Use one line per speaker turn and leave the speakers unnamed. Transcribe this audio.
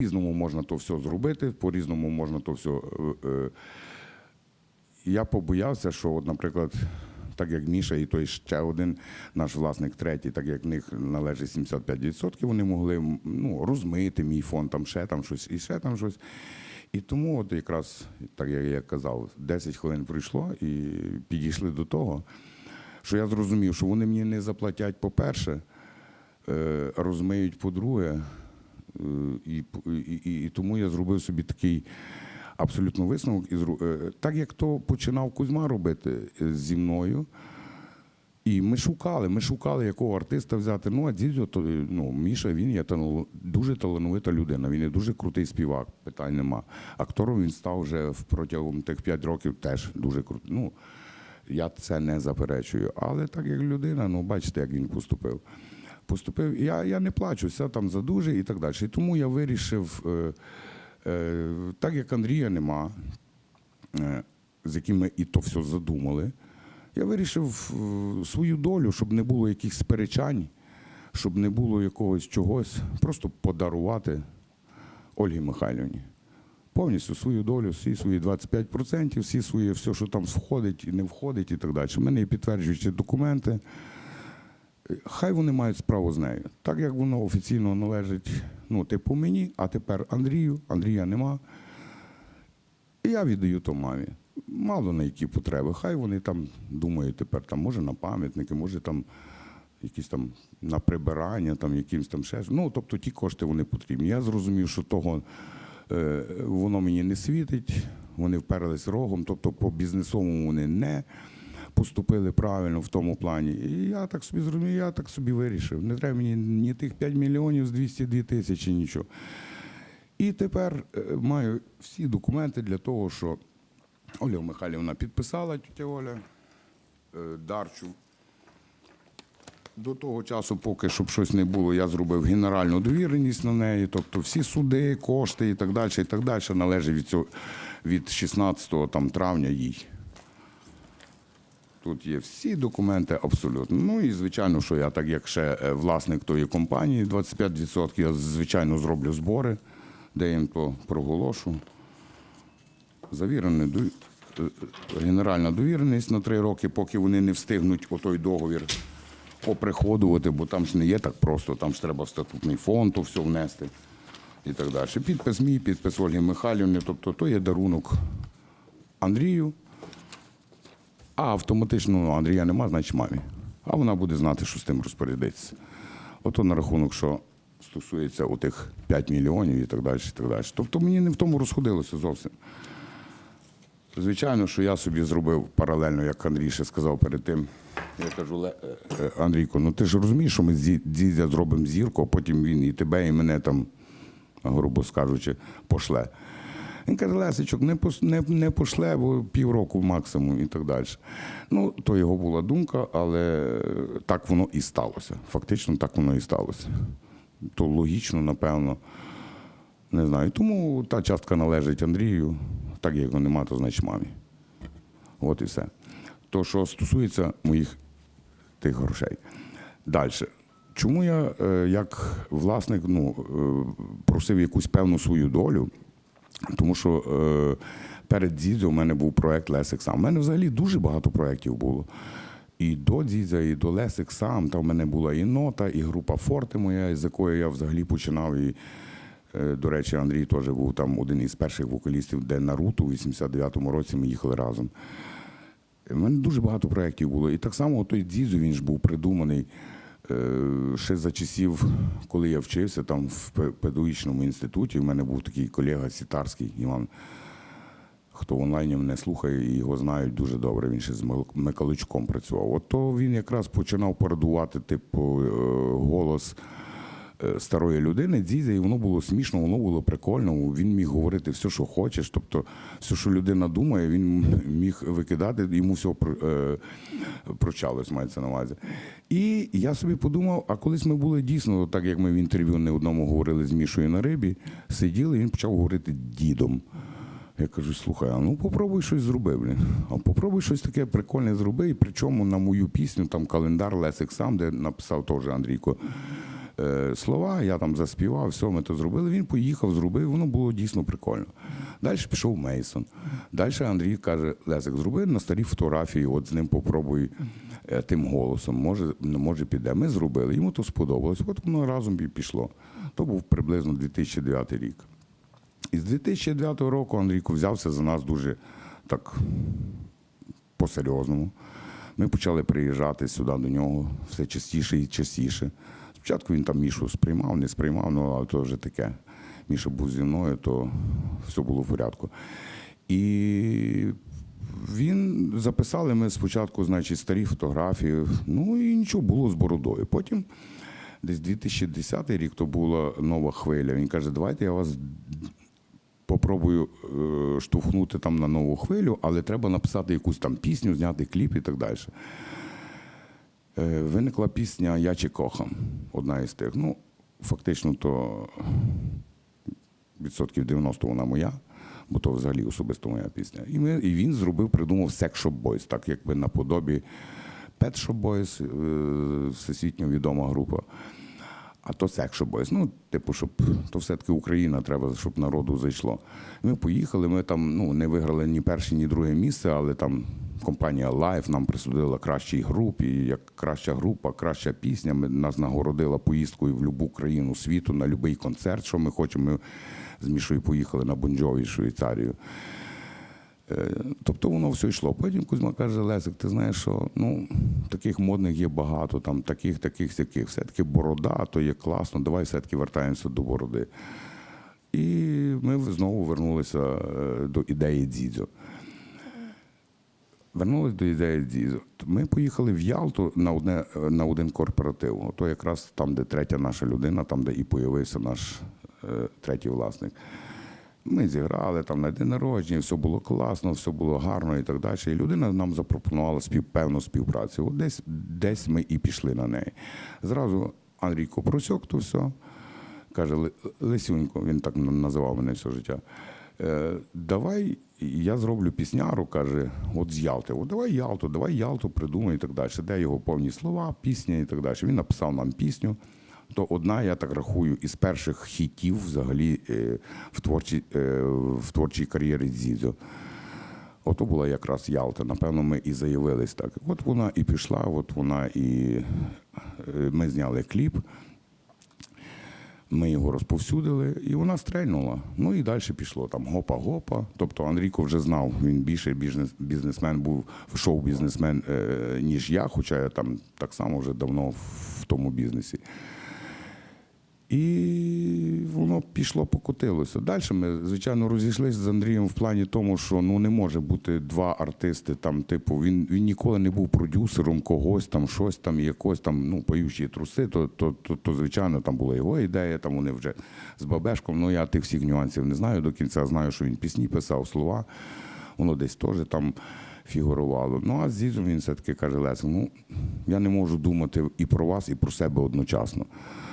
По-різному можна то все зробити, по-різному можна то все. е. Я побоявся, що, от, наприклад, так як Міша і той ще один наш власник третій, так як в них належить 75%, вони могли ну, розмити мій фонд, там ще там щось і ще там щось. І тому, от якраз, так як я казав, 10 хвилин пройшло і підійшли до того, що я зрозумів, що вони мені не заплатять, по-перше, е, розмиють, по-друге, І, і, і, і тому я зробив собі такий абсолютно висновок. Е, так як то починав Кузьма робити е, зі мною. І ми шукали, ми шукали, якого артиста взяти. Ну, а Дзідзьо, то, е, ну, Міша, він є дуже талановита людина. Він є дуже крутий співак, питань нема. Актором він став вже протягом тих 5 років теж дуже крутий. Ну, я це не заперечую. Але так як людина, ну бачите, як він поступив. Поступив, я, я не плачуся там за дуже і так далі. І тому я вирішив, е, е, так як Андрія нема, е, з яким ми і то все задумали, я вирішив е, свою долю, щоб не було якихось сперечань, щоб не було якогось чогось, просто подарувати Ольгі Михайлівні. Повністю свою долю, всі свої 25%, всі свої, все, що там входить і не входить, і так далі. У мене є підтверджуючі документи. Хай вони мають справу з нею. Так як воно офіційно належить, ну, типу мені, а тепер Андрію, Андрія нема. І я віддаю то мамі. Мало на які потреби. Хай вони там думають тепер, там, може на пам'ятники, може там якісь там на прибирання, там якимсь там ще. Ну, тобто ті кошти вони потрібні. Я зрозумів, що того е, воно мені не світить, вони вперлись рогом, тобто по бізнесовому вони не поступили правильно в тому плані. І я так собі зрозумів, я так собі вирішив. Не треба мені ні тих 5 мільйонів з 202 тисячі, нічого. І тепер е, маю всі документи для того, що Оля Михайлівна підписала тітя Оля е, Дарчу. До того часу, поки щоб щось не було, я зробив генеральну довіреність на неї. Тобто всі суди, кошти і так далі, і так далі належить від, цього, від 16 там, травня їй. Тут є всі документи абсолютно. Ну і звичайно, що я, так як ще е, власник тої компанії, 25%, я звичайно зроблю збори, де їм то проголошу. Завірений дові- е, е, генеральна довіреність на три роки, поки вони не встигнуть отой договір оприходувати, бо там ж не є так просто, там ж треба в статутний фонд то все внести і так далі. Підпис мій, підпис Ольги Михайлівни, тобто то є дарунок Андрію. А автоматично ну, Андрія нема, значить мамі. А вона буде знати, що з тим розпорядитися. Ото на рахунок, що стосується отих 5 мільйонів і так далі. І так далі. Тобто мені не в тому розходилося зовсім. Звичайно, що я собі зробив паралельно, як Андрій ще сказав перед тим. Я кажу, «Ле- е, е, Андрійко, ну ти ж розумієш, що ми з Ді- дідя зробимо зірку, а потім він і тебе, і мене там, грубо скажучи, пошле. Він каже, Лесичок, не, не, не пошле, бо півроку максимум і так далі. Ну, то його була думка, але так воно і сталося. Фактично так воно і сталося. То логічно, напевно. Не знаю. Тому та частка належить Андрію, так як його нема, то значить мамі. От і все. То, що стосується моїх тих грошей. Далі. Чому я, е, як власник, ну, е, просив якусь певну свою долю? Тому що е, перед Дзідзо у мене був проект Лесик сам. У мене взагалі дуже багато проєктів було. І до Дзідзя, і до Лесик сам. Там в мене була і нота, і група Форти моя, з якої я взагалі починав. І, е, до речі, Андрій теж був там один із перших вокалістів, де Наруто у 89-му році ми їхали разом. У мене дуже багато проєктів було. І так само той Дзідзо, він ж був придуманий ще за часів, коли я вчився там в пе- педагогічному інституті. в мене був такий колега Сітарський Іван. Хто онлайні мене слухає його знають дуже добре. Він ще з Миколичком працював. От то він якраз починав пародувати, типу, е, голос е, старої людини, дідя, і воно було смішно, воно було прикольно. Він міг говорити все, що хочеш. Тобто, все, що людина думає, він міг викидати, йому все е, прочалось, мається на увазі. І я собі подумав: а колись ми були дійсно, так як ми в інтерв'ю не одному говорили з Мішою на рибі, сиділи, і він почав говорити дідом. Я кажу, слухай, а ну попробуй щось зроби, блін. А попробуй щось таке прикольне зроби. І причому на мою пісню, там календар Лесик сам, де написав теж Андрійко е, слова, я там заспівав, все, ми то зробили. Він поїхав, зробив, воно було дійсно прикольно. Далі пішов Мейсон. Далі Андрій каже: Лесик, зроби на старі фотографії, от з ним попробуй е, тим голосом. Може, ну, може піде. Ми зробили. Йому то сподобалось. От воно разом і пішло. То був приблизно 2009 рік. І з 2009 року Андрійко взявся за нас дуже так по-серйозному. Ми почали приїжджати сюди до нього все частіше і частіше. Спочатку він там Мішу сприймав, не сприймав, ну але то вже таке. Міша був зі мною, то все було в порядку. І він записали ми спочатку, значить, старі фотографії. Ну і нічого було з бородою. Потім, десь 2010 рік, то була нова хвиля. Він каже, давайте я вас попробую е, штовхнути там на нову хвилю, але треба написати якусь там пісню, зняти кліп і так далі. Е, Виникла пісня Я чи кохам, одна із тих. Ну, фактично, то відсотків 90 вона моя, бо то взагалі особисто моя пісня. І, ми, і він зробив, придумав Sex Shop Boys, так якби наподобі Pet Shop Boys, е, всесвітньо відома група. А то Sex Shop. Ну, типу, щоб то все-таки Україна треба, щоб народу зайшло. Ми поїхали, ми там ну, не виграли ні перше, ні друге місце, але там компанія Live нам присудила кращій групі. І як краща група, краща пісня. Ми, нас нагородила поїздкою в будь-яку країну світу на будь-який концерт, що ми хочемо. Ми з Мішою поїхали на Бонджові, Швейцарію. Е, Тобто воно все йшло. Потім Кузьма каже: Лесик, ти знаєш, що ну, таких модних є багато, там таких, таких, сяких. Все-таки борода, то є класно, давай все-таки вертаємося до бороди. І ми знову вернулися е, до ідеї Дзідзо. Вернулись до ідеї Дзідзо. Ми поїхали в Ялту на, одне, на один корпоратив. То якраз там, де третя наша людина, там, де і появився наш е, третій власник. Ми зіграли там на день народження, все було класно, все було гарно і так далі. І людина нам запропонувала спів, певну співпрацю. От десь, десь ми і пішли на неї. Зразу Андрійко просьок то все. Каже, «Ли- Лисюнько, він так називав мене все життя. «Е, давай я зроблю пісняру, каже, от з Ялти. От давай Ялту, давай Ялту придумай і так далі. Де його повні слова, пісня і так далі. Він написав нам пісню. То одна, я так рахую, із перших хітів взагалі е, в, творчій, е, в творчій кар'єрі Дзідзо. Ото була якраз Ялта. Напевно, ми і заявились так. От вона і пішла, от вона і ми зняли кліп. Ми його розповсюдили, і вона стрельнула. Ну і далі пішло там гопа-гопа. Тобто Андрійко вже знав, він більше бізнес, бізнесмен був шоу-бізнесмен, е, ніж я, хоча я там так само вже давно в тому бізнесі. І воно пішло, покотилося. Далі ми, звичайно, розійшлися з Андрієм в плані тому, що ну не може бути два артисти. Там, типу, він, він ніколи не був продюсером когось, там щось там, якось там, ну, поючі труси, то, то, то, то, звичайно, там була його ідея, там вони вже з Бабешком. Ну я тих всіх нюансів не знаю до кінця. Знаю, що він пісні писав, слова. Воно десь теж там фігурувало. Ну а з Зізом він все-таки каже: Лесик, ну я не можу думати і про вас, і про себе одночасно.